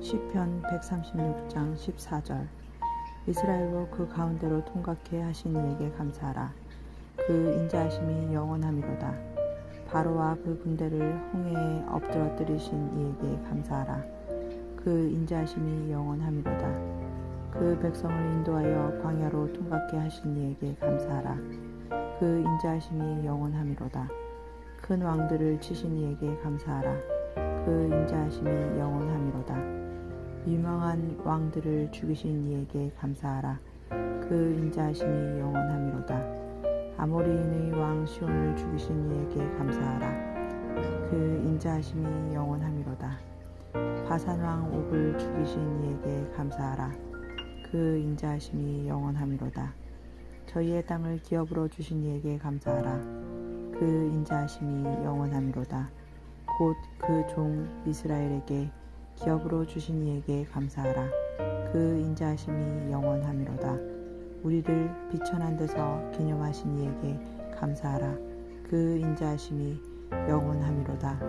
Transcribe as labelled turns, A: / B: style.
A: 시편 136장 14절. 이스라엘로 그 가운데로 통각해 하신 이에게 감사하라. 그 인자하심이 영원함이로다. 바로와 그 군대를 홍해에 엎드러뜨리신 이에게 감사하라. 그 인자하심이 영원함이로다. 그 백성을 인도하여 광야로 통각해 하신 이에게 감사하라. 그 인자하심이 영원함이로다. 큰 왕들을 치신 이에게 감사하라. 그 인자하심이 영원함이로다 유명한 왕들을 죽이신 이에게 감사하라. 그 인자하심이 영원함이로다. 아모리인의 왕 시온을 죽이신 이에게 감사하라. 그 인자하심이 영원함이로다. 바산 왕 옥을 죽이신 이에게 감사하라. 그 인자하심이 영원함이로다. 저희의 땅을 기업으로 주신 이에게 감사하라. 그 인자하심이 영원함이로다. 곧 그 종 이스라엘에게 기업으로 주신 이에게 감사하라. 그 인자하심이 영원함이로다. 우리를 비천한 데서 기념하신 이에게 감사하라. 그 인자하심이 영원함이로다. 아멘